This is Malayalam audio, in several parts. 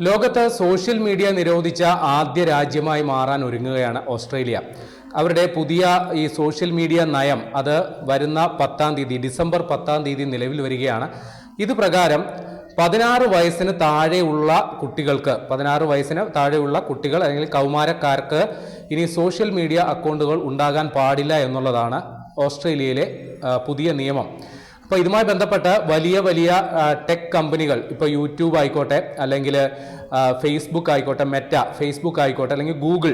ലോകത്ത് സോഷ്യൽ മീഡിയ നിരോധിച്ച ആദ്യ രാജ്യമായി മാറാൻ ഒരുങ്ങുകയാണ് ഓസ്ട്രേലിയ. അവരുടെ പുതിയ ഈ സോഷ്യൽ മീഡിയ നയം അത് വരുന്ന പത്താം തീയതി ഡിസംബർ പത്താം തീയതി നിലവിൽ വരികയാണ്. ഇത് പ്രകാരം പതിനാറ് വയസ്സിന് താഴെയുള്ള കുട്ടികൾക്ക് പതിനാറ് വയസ്സിന് താഴെയുള്ള കുട്ടികൾ അല്ലെങ്കിൽ കൗമാരക്കാർക്ക് ഇനി സോഷ്യൽ മീഡിയ അക്കൗണ്ടുകൾ ഉണ്ടാകാൻ പാടില്ല എന്നുള്ളതാണ് ഓസ്ട്രേലിയയിലെ പുതിയ നിയമം. അപ്പോൾ ഇതുമായി ബന്ധപ്പെട്ട് വലിയ വലിയ ടെക് കമ്പനികൾ ഇപ്പോൾ യൂട്യൂബ് ആയിക്കോട്ടെ അല്ലെങ്കിൽ ഫേസ്ബുക്ക് ആയിക്കോട്ടെ മെറ്റ ഫേസ്ബുക്ക് ആയിക്കോട്ടെ അല്ലെങ്കിൽ ഗൂഗിൾ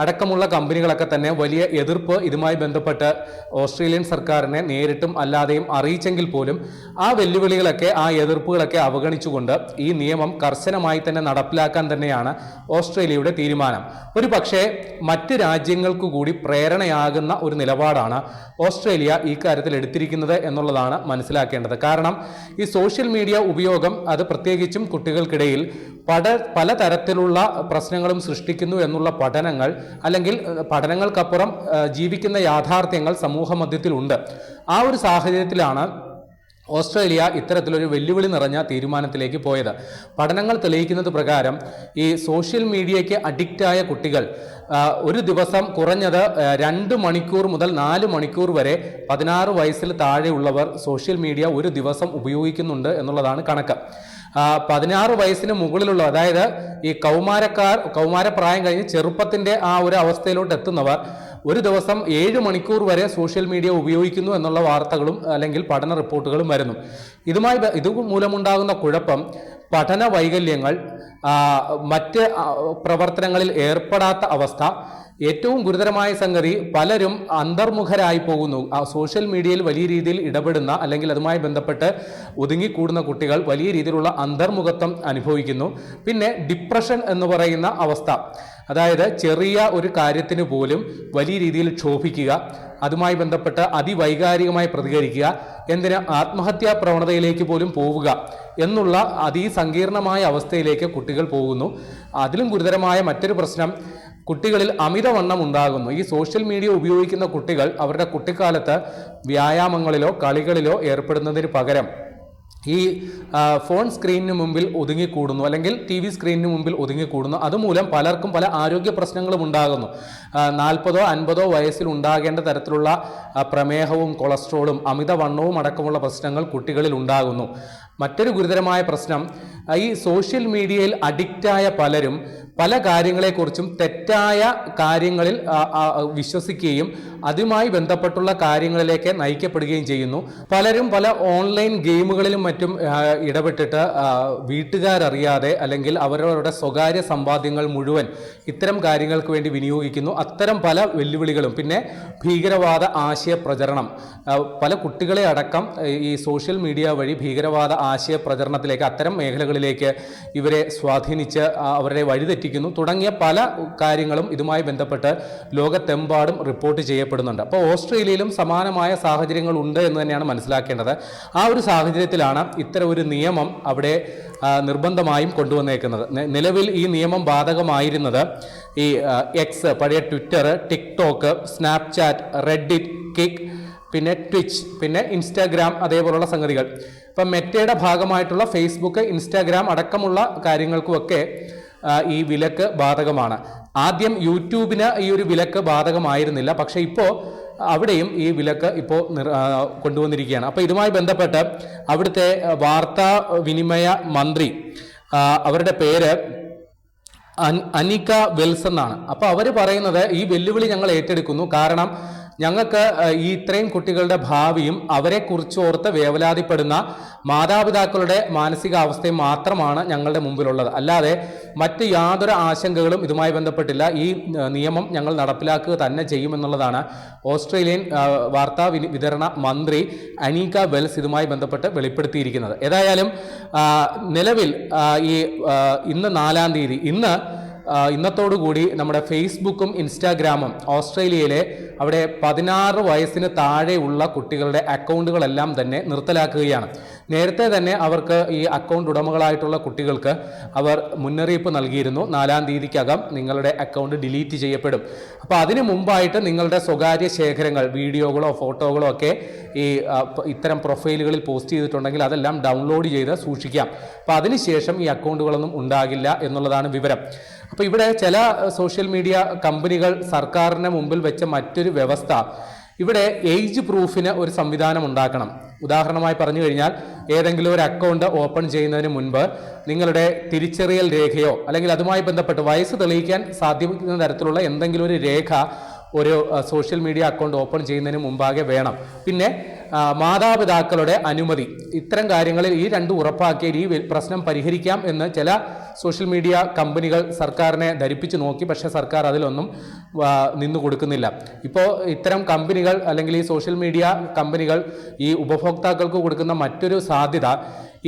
അടക്കമുള്ള കമ്പനികളൊക്കെ തന്നെ വലിയ എതിർപ്പ് ഇതുമായി ബന്ധപ്പെട്ട് ഓസ്ട്രേലിയൻ സർക്കാരിനെ നേരിട്ടും അല്ലാതെയും അറിയിച്ചെങ്കിൽ പോലും ആ വെല്ലുവിളികളൊക്കെ ആ എതിർപ്പുകളൊക്കെ അവഗണിച്ചുകൊണ്ട് ഈ നിയമം കർശനമായി തന്നെ നടപ്പിലാക്കാൻ തന്നെയാണ് ഓസ്ട്രേലിയയുടെ തീരുമാനം. ഒരു പക്ഷേ മറ്റ് രാജ്യങ്ങൾക്ക് കൂടി പ്രേരണയാകുന്ന ഒരു നിലപാടാണ് ഓസ്ട്രേലിയ ഈ കാര്യത്തിൽ എടുത്തിരിക്കുന്നത് എന്നുള്ളതാണ് മനസ്സിലാക്കേണ്ടത്. കാരണം ഈ സോഷ്യൽ മീഡിയ ഉപയോഗം അത് പ്രത്യേകിച്ചും കുട്ടികൾക്കിടയിൽ പല പലതരത്തിലുള്ള പ്രശ്നങ്ങളും സൃഷ്ടിക്കുന്നു എന്നുള്ള പഠനങ്ങൾ അല്ലെങ്കിൽ പഠനങ്ങൾക്കപ്പുറം ജീവിക്കുന്ന യാഥാർത്ഥ്യങ്ങൾ സമൂഹ മധ്യത്തിലുണ്ട്. ആ ഒരു സാഹചര്യത്തിലാണ് ഓസ്ട്രേലിയ ഇത്തരത്തിലൊരു വെല്ലുവിളി നിറഞ്ഞ തീരുമാനത്തിലേക്ക് പോയത്. പഠനങ്ങൾ തെളിയിക്കുന്നത് പ്രകാരം ഈ സോഷ്യൽ മീഡിയയ്ക്ക് അഡിക്റ്റായ കുട്ടികൾ ഒരു ദിവസം കുറഞ്ഞത് രണ്ട് മണിക്കൂർ മുതൽ നാല് മണിക്കൂർ വരെ പതിനാറ് വയസ്സിൽ താഴെയുള്ളവർ സോഷ്യൽ മീഡിയ ഒരു ദിവസം ഉപയോഗിക്കുന്നുണ്ട് എന്നുള്ളതാണ് കണക്ക്. പതിനാറ് വയസ്സിന് മുകളിലുള്ള അതായത് ഈ കൗമാരക്കാർ കൗമാരപ്രായം കഴിഞ്ഞ് ചെറുപ്പത്തിന്റെ ആ ഒരു അവസ്ഥയിലോട്ട് എത്തുന്നവർ ഒരു ദിവസം ഏഴ് മണിക്കൂർ വരെ സോഷ്യൽ മീഡിയ ഉപയോഗിക്കുന്നു എന്നുള്ള വാർത്തകളും അല്ലെങ്കിൽ പഠന റിപ്പോർട്ടുകളും വരുന്നു. ഇതുമായി ഇത് മൂലമുണ്ടാകുന്ന കുഴപ്പം പഠന വൈകല്യങ്ങൾ മറ്റ് പ്രവർത്തനങ്ങളിൽ ഏർപ്പെടാത്ത അവസ്ഥ ഏറ്റവും ഗുരുതരമായ സംഗതി പലരും അന്തർമുഖരായി പോകുന്നു. സോഷ്യൽ മീഡിയയിൽ വലിയ രീതിയിൽ ഇടപെടുന്ന അല്ലെങ്കിൽ അതുമായി ബന്ധപ്പെട്ട് ഒതുങ്ങിക്കൂടുന്ന കുട്ടികൾ വലിയ രീതിയിലുള്ള അന്തർമുഖത്വം അനുഭവിക്കുന്നു. പിന്നെ ഡിപ്രഷൻ എന്ന് പറയുന്ന അവസ്ഥ. അതായത് ചെറിയ ഒരു കാര്യത്തിന് പോലും വലിയ രീതിയിൽ ക്ഷോഭിക്കുക അതുമായി ബന്ധപ്പെട്ട് അതിവൈകാരികമായി പ്രതികരിക്കുക എന്തിന് ആത്മഹത്യാ പ്രവണതയിലേക്ക് പോലും പോവുക എന്നുള്ള അതിസങ്കീർണമായ അവസ്ഥയിലേക്ക് കുട്ടികൾ പോകുന്നു. അതിലും ഗുരുതരമായ മറ്റൊരു പ്രശ്നം കുട്ടികളിൽ അമിതവണ്ണം ഉണ്ടാകുന്നു. ഈ സോഷ്യൽ മീഡിയ ഉപയോഗിക്കുന്ന കുട്ടികൾ അവരുടെ കുട്ടിക്കാലത്ത് വ്യായാമങ്ങളിലോ കളികളിലോ ഏർപ്പെടുന്നതിന് പകരം ഈ ഫോൺ സ്ക്രീനിന് മുമ്പിൽ ഒതുങ്ങിക്കൂടുന്നു. അല്ലെങ്കിൽ ടി വി സ്ക്രീനിന് മുമ്പിൽ ഒതുങ്ങിക്കൂടുന്നു. അതുമൂലം പലർക്കും പല ആരോഗ്യ പ്രശ്നങ്ങളും ഉണ്ടാകുന്നു. നാൽപ്പതോ അൻപതോ വയസ്സിൽ ഉണ്ടാകേണ്ട തരത്തിലുള്ള പ്രമേഹവും കൊളസ്ട്രോളും അമിതവണ്ണവും അടക്കമുള്ള പ്രശ്നങ്ങൾ കുട്ടികളിൽ ഉണ്ടാകുന്നു. മറ്റൊരു ഗുരുതരമായ പ്രശ്നം ഈ സോഷ്യൽ മീഡിയയിൽ അഡിക്റ്റായ പലരും പല കാര്യങ്ങളെക്കുറിച്ചും തെറ്റായ കാര്യങ്ങളിൽ വിശ്വസിക്കുകയും അതുമായി ബന്ധപ്പെട്ടുള്ള കാര്യങ്ങളിലേക്ക് നയിക്കപ്പെടുകയും ചെയ്യുന്നു. പലരും പല ഓൺലൈൻ ഗെയിമുകളിലും മറ്റും ഇടപെട്ടിട്ട് വീട്ടുകാരറിയാതെ അല്ലെങ്കിൽ അവരവരുടെ സ്വകാര്യ സമ്പാദ്യങ്ങൾ മുഴുവൻ ഇത്തരം കാര്യങ്ങൾക്ക് വേണ്ടി വിനിയോഗിക്കുന്നു. അത്തരം പല വെല്ലുവിളികളും പിന്നെ ഭീകരവാദ ആശയ പ്രചരണം പല കുട്ടികളെ അടക്കം ഈ സോഷ്യൽ മീഡിയ വഴി ഭീകരവാദ ആശയ പ്രചരണത്തിലേക്ക് അത്തരം മേഖലകളിലേക്ക് ഇവരെ സ്വാധീനിച്ച് അവരെ വഴിതെറ്റിക്കുന്നു. തുടങ്ങിയ പല കാര്യങ്ങളും ഇതുമായി ബന്ധപ്പെട്ട് ലോകത്തെമ്പാടും റിപ്പോർട്ട് ചെയ്യപ്പെടുന്നുണ്ട്. അപ്പോൾ ഓസ്ട്രേലിയയിലും സമാനമായ സാഹചര്യങ്ങൾ ഉണ്ട് എന്ന് തന്നെയാണ് മനസ്സിലാക്കേണ്ടത്. ആ ഒരു സാഹചര്യത്തിലാണ് ഇത്തരം ഒരു നിയമം അവിടെ നിർബന്ധമായും കൊണ്ടുവന്നേക്കുന്നത്. നിലവിൽ ഈ നിയമം ബാധകമായിരുന്നത് ഈ എക്സ് പഴയ Twitter TikTok Snapchat Reddit Kick പിന്നെ ട്വിച്ച് പിന്നെ ഇൻസ്റ്റാഗ്രാം അതേപോലുള്ള സംഗതികൾ. ഇപ്പം മെറ്റയുടെ ഭാഗമായിട്ടുള്ള ഫേസ്ബുക്ക് ഇൻസ്റ്റാഗ്രാം അടക്കമുള്ള കാര്യങ്ങൾക്കുമൊക്കെ ഈ വിലക്ക് ബാധകമാണ്. ആദ്യം യൂട്യൂബിന് ഈ ഒരു വിലക്ക് ബാധകമായിരുന്നില്ല. പക്ഷേ ഇപ്പോൾ അവിടെയും ഈ വിലക്ക് ഇപ്പോൾ കൊണ്ടുവന്നിരിക്കുകയാണ്. അപ്പോൾ ഇതുമായി ബന്ധപ്പെട്ട് അവിടുത്തെ വാർത്താ വിനിമയ മന്ത്രി അവരുടെ പേര് അനിക വെൽസ് എന്നാണ്. അപ്പോൾ അവർ പറയുന്നത് ഈ വെല്ലുവിളി ഞങ്ങൾ ഏറ്റെടുക്കുന്നു. കാരണം ഞങ്ങൾക്ക് ഈ ഇത്രയും കുട്ടികളുടെ ഭാവിയും അവരെ കുറിച്ച് ഓർത്ത് വേവലാതിപ്പെടുന്ന മാതാപിതാക്കളുടെ മാനസികാവസ്ഥയും മാത്രമാണ് ഞങ്ങളുടെ മുമ്പിലുള്ളത്. അല്ലാതെ മറ്റ് യാതൊരു ആശങ്കകളും ഇതുമായി ബന്ധപ്പെട്ടില്ല. ഈ നിയമം ഞങ്ങൾ നടപ്പിലാക്കുക തന്നെ ചെയ്യുമെന്നുള്ളതാണ് ഓസ്ട്രേലിയൻ വാർത്താ വിതരണ മന്ത്രി അനീക വെൽസ് ഇതുമായി ബന്ധപ്പെട്ട് വെളിപ്പെടുത്തിയിരിക്കുന്നത്. ഏതായാലും നിലവിൽ ഈ ഇന്ന് നാലാം തീയതി ഇന്ന് ഇന്നത്തോടുകൂടി നമ്മുടെ ഫേസ്ബുക്കും ഇൻസ്റ്റാഗ്രാമും ഓസ്ട്രേലിയയിലെ അവിടെ പതിനാറ് വയസ്സിന് താഴെയുള്ള കുട്ടികളുടെ അക്കൗണ്ടുകളെല്ലാം തന്നെ നിർത്തലാക്കുകയാണ്. നേരത്തെ തന്നെ അവർക്ക് ഈ അക്കൗണ്ട് ഉടമകളായിട്ടുള്ള കുട്ടികൾക്ക് അവർ മുന്നറിയിപ്പ് നൽകിയിരുന്നു. നാലാം തീയതിക്കകം നിങ്ങളുടെ അക്കൗണ്ട് ഡിലീറ്റ് ചെയ്യപ്പെടും. അപ്പോൾ അതിനു മുമ്പായിട്ട് നിങ്ങളുടെ സ്വകാര്യ ശേഖരങ്ങൾ വീഡിയോകളോ ഫോട്ടോകളോ ഒക്കെ ഈ ഇത്തരം പ്രൊഫൈലുകളിൽ പോസ്റ്റ് ചെയ്തിട്ടുണ്ടെങ്കിൽ അതെല്ലാം ഡൗൺലോഡ് ചെയ്ത് സൂക്ഷിക്കാം. അപ്പോൾ അതിനുശേഷം ഈ അക്കൗണ്ടുകളൊന്നും ഉണ്ടാകില്ല എന്നുള്ളതാണ് വിവരം. അപ്പോൾ ഇവിടെ ചില സോഷ്യൽ മീഡിയ കമ്പനികൾ സർക്കാരിന് മുമ്പിൽ വെച്ച മറ്റൊരു വ്യവസ്ഥ. ഇവിടെ ഏജ് പ്രൂഫിന് ഒരു സംവിധാനം ഉണ്ടാക്കണം. ഉദാഹരണമായി പറഞ്ഞു കഴിഞ്ഞാൽ ഏതെങ്കിലും ഒരു അക്കൗണ്ട് ഓപ്പൺ ചെയ്യുന്നതിന് മുൻപ് നിങ്ങളുടെ തിരിച്ചറിയൽ രേഖയോ അല്ലെങ്കിൽ അതുമായി ബന്ധപ്പെട്ട് വയസ്സ് തെളിയിക്കാൻ സാധിക്കുന്ന തരത്തിലുള്ള എന്തെങ്കിലും ഒരു രേഖ ഒരു സോഷ്യൽ മീഡിയ അക്കൗണ്ട് ഓപ്പൺ ചെയ്യുന്നതിന് മുമ്പാകെ വേണം. പിന്നെ മാതാപിതാക്കളുടെ അനുമതി. ഇത്തരം കാര്യങ്ങളിൽ ഈ രണ്ട് ഉറപ്പാക്കിയാൽ ഈ പ്രശ്നം പരിഹരിക്കാം എന്ന് ചില സോഷ്യൽ മീഡിയ കമ്പനികൾ സർക്കാരിനെ ധരിപ്പിച്ചു നോക്കി പക്ഷേ സർക്കാർ അതിലൊന്നും നിന്നു കൊടുക്കുന്നില്ല. ഇപ്പോൾ ഇത്തരം കമ്പനികൾ അല്ലെങ്കിൽ ഈ സോഷ്യൽ മീഡിയ കമ്പനികൾ ഈ ഉപഭോക്താക്കൾക്ക് കൊടുക്കുന്ന മറ്റൊരു സാധ്യത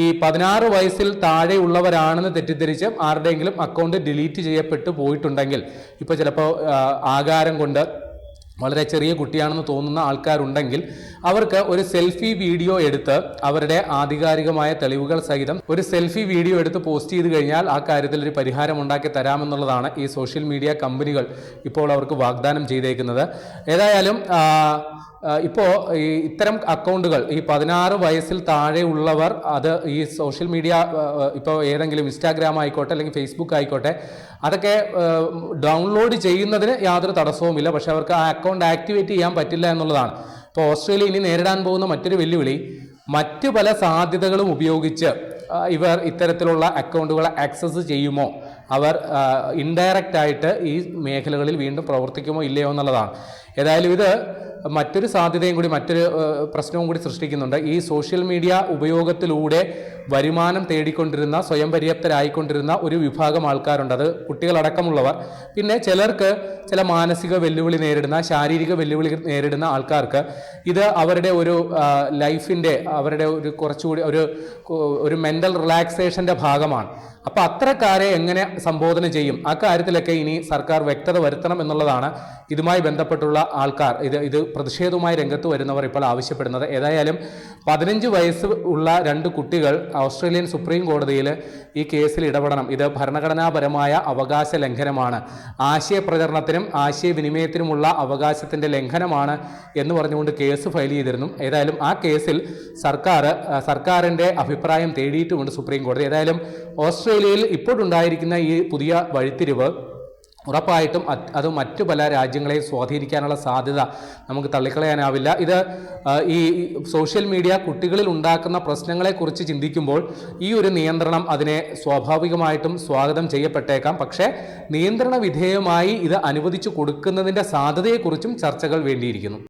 ഈ പതിനാറ് വയസ്സിൽ താഴെയുള്ളവരാണെന്ന് തെറ്റിദ്ധരിച്ച് ആരുടെയെങ്കിലും അക്കൗണ്ട് ഡിലീറ്റ് ചെയ്യപ്പെട്ടു പോയിട്ടുണ്ടെങ്കിൽ ഇപ്പോൾ ചിലപ്പോൾ ആകാരം കൊണ്ട് വളരെ ചെറിയ കുട്ടിയാണെന്ന് തോന്നുന്ന ആൾക്കാരുണ്ടെങ്കിൽ അവർക്ക് ഒരു സെൽഫി വീഡിയോ എടുത്ത് അവരുടെ ആധികാരികമായ തെളിവുകൾ സഹിതം ഒരു സെൽഫി വീഡിയോ എടുത്ത് പോസ്റ്റ് ചെയ്ത് കഴിഞ്ഞാൽ ആ കാര്യത്തിൽ ഒരു പരിഹാരം ഉണ്ടാക്കി തരാമെന്നുള്ളതാണ് ഈ സോഷ്യൽ മീഡിയ കമ്പനികൾ ഇപ്പോൾ അവർക്ക് വാഗ്ദാനം ചെയ്തേക്കുന്നത്. ഏതായാലും ഇപ്പോൾ ഈ ഇത്തരം അക്കൗണ്ടുകൾ ഈ പതിനാറ് വയസ്സിൽ താഴെയുള്ളവർ അത് ഈ സോഷ്യൽ മീഡിയ ഇപ്പോൾ ഏതെങ്കിലും ഇൻസ്റ്റാഗ്രാം ആയിക്കോട്ടെ അല്ലെങ്കിൽ ഫേസ്ബുക്ക് ആയിക്കോട്ടെ അതൊക്കെ ഡൗൺലോഡ് ചെയ്യുന്നതിന് യാതൊരു തടസ്സവുമില്ല. പക്ഷേ അവർക്ക് ആ അക്കൗണ്ട് ആക്ടിവേറ്റ് ചെയ്യാൻ പറ്റില്ല എന്നുള്ളതാണ്. ഇപ്പോൾ ഓസ്ട്രേലിയ ഇനി നേരിടാൻ പോകുന്ന മറ്റൊരു വെല്ലുവിളി മറ്റ് പല സാധ്യതകളും ഉപയോഗിച്ച് ഇവർ ഇത്തരത്തിലുള്ള അക്കൗണ്ടുകൾ ആക്സസ് ചെയ്യുമോ? അവർ ഇൻഡയറക്റ്റ് ആയിട്ട് ഈ മേഖലകളിൽ വീണ്ടും പ്രവർത്തിക്കുമോ ഇല്ലയോ എന്നുള്ളതാണ്. ഏതായാലും ഇത് മറ്റൊരു സാധ്യതയും കൂടി മറ്റൊരു പ്രശ്നവും കൂടി സൃഷ്ടിക്കുന്നുണ്ട്. ഈ സോഷ്യൽ മീഡിയ ഉപയോഗത്തിലൂടെ വരുമാനം തേടിക്കൊണ്ടിരുന്ന സ്വയം പര്യാപ്തരായിക്കൊണ്ടിരുന്ന ഒരു വിഭാഗം ആൾക്കാരുണ്ട്. അത് കുട്ടികളടക്കമുള്ളവർ. പിന്നെ ചിലർക്ക് ചില മാനസിക വെല്ലുവിളി നേരിടുന്ന ശാരീരിക വെല്ലുവിളി നേരിടുന്ന ആൾക്കാർക്ക് ഇത് അവരുടെ ഒരു ലൈഫിന്റെ അവരുടെ ഒരു കുറച്ചുകൂടി ഒരു ഒരു മെന്റൽ റിലാക്സേഷന്റെ ഭാഗമാണ്. അപ്പോൾ അത്തരക്കാരെ എങ്ങനെ സംബോധന ചെയ്യും? ആ കാര്യത്തിലൊക്കെ ഇനി സർക്കാർ വ്യക്തത വരുത്തണം എന്നുള്ളതാണ് ഇതുമായി ബന്ധപ്പെട്ടുള്ള ആൾക്കാർ. ഇത് ഇത് പ്രതിഷേധവുമായി രംഗത്ത് വരുന്നവർ ഇപ്പോൾ ആവശ്യപ്പെടുന്നത്. ഏതായാലും പതിനഞ്ച് വയസ്സ് ഉള്ള രണ്ട് കുട്ടികൾ ഓസ്ട്രേലിയൻ സുപ്രീം കോടതിയിൽ ഈ കേസിൽ ഇടപെടണം. ഇത് ഭരണഘടനാപരമായ അവകാശ ലംഘനമാണ്. ആശയപ്രചരണത്തിനും ആശയവിനിമയത്തിനുമുള്ള അവകാശത്തിന്റെ ലംഘനമാണ് എന്ന് പറഞ്ഞുകൊണ്ട് കേസ് ഫയൽ ചെയ്തിരുന്നു. ഏതായാലും ആ കേസിൽ സർക്കാർ സർക്കാരിന്റെ അഭിപ്രായം തേടിയിട്ടുമുണ്ട് സുപ്രീം കോടതി. ഏതായാലും ഓസ്ട്രേലിയയിൽ ഇപ്പോഴുണ്ടായിരിക്കുന്ന ഈ പുതിയ വഴിത്തിരിവ് ഉറപ്പായിട്ടും അത് മറ്റു പല രാജ്യങ്ങളെയും സ്വാധീനിക്കാനുള്ള സാധ്യത നമുക്ക് തള്ളിക്കളയാനാവില്ല. ഇത് ഈ സോഷ്യൽ മീഡിയ കുട്ടികളിൽ ഉണ്ടാക്കുന്ന പ്രശ്നങ്ങളെക്കുറിച്ച് ചിന്തിക്കുമ്പോൾ ഈ ഒരു നിയന്ത്രണം അതിനെ സ്വാഭാവികമായിട്ടും സ്വാഗതം ചെയ്യപ്പെട്ടേക്കാം. പക്ഷേ നിയന്ത്രണ വിധേയമായി ഇത് അനുവദിച്ചു കൊടുക്കുന്നതിന്റെ സാധ്യതയെക്കുറിച്ചും ചർച്ചകൾ വേണ്ടിയിരിക്കുന്നു.